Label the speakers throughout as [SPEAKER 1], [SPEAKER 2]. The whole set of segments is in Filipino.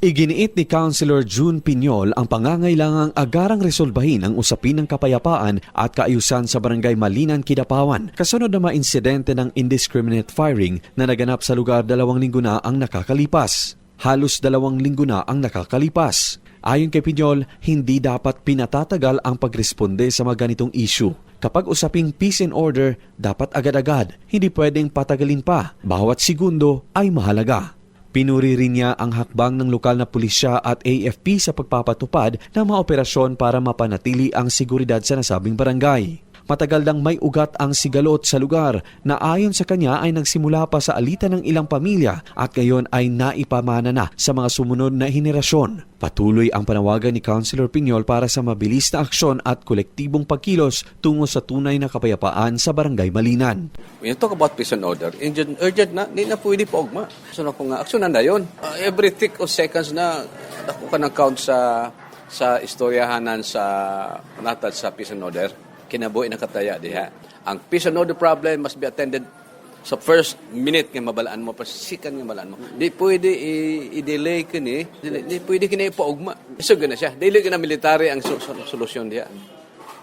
[SPEAKER 1] Iginiit ni Councilor June Piñol ang pangangailangang agarang resolbahin ang usapin ng kapayapaan at kaayusan sa barangay Malinan, Kidapawan kasunod na mga insidente ng indiscriminate firing na naganap sa lugar dalawang linggo na ang nakakalipas. Halos dalawang linggo na ang nakakalipas. Ayon kay Piñol, hindi dapat pinatatagal ang pagresponde sa mga ganitong issue. Kapag usaping peace and order, dapat agad-agad, hindi pwedeng patagalin pa. Bawat segundo ay mahalaga. Pinuri rin niya ang hakbang ng lokal na pulisya at AFP sa pagpapatupad ng mga operasyon para mapanatili ang seguridad sa nasabing barangay. Matagal nang may ugat ang sigalot sa lugar na ayon sa kanya ay nagsimula pa sa alitan ng ilang pamilya at ngayon ay naipamana na sa mga sumunod na henerasyon. Patuloy ang panawagan ni Councilor Piñol para sa mabilis na aksyon at kolektibong pagkilos tungo sa tunay na kapayapaan sa Barangay Malinan.
[SPEAKER 2] When you talk about and order, urgent, urgent na, di na pwede pa ugma. So na ko nga, aksyon na yun. Uh, every tick of seconds na, ako ka ng count sa sa istoryahanan sa natad sa peace order, kinabuhi na kataya diha. Ang peace order problem must be attended sa first minute nga mabalaan mo, pasikan nga mabalaan mo. Di pwede i-delay kini, di, pwede kini ipaugma. So na siya. Dili ka na military ang so- so- solusyon diha.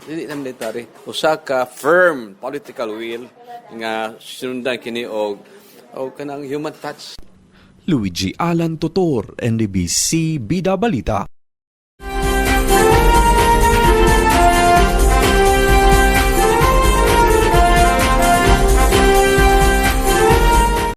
[SPEAKER 2] Dili na military. Usa ka firm political will nga sinundan kini og og kanang human touch.
[SPEAKER 1] Luigi Alan Tutor, NDBC Bida Balita.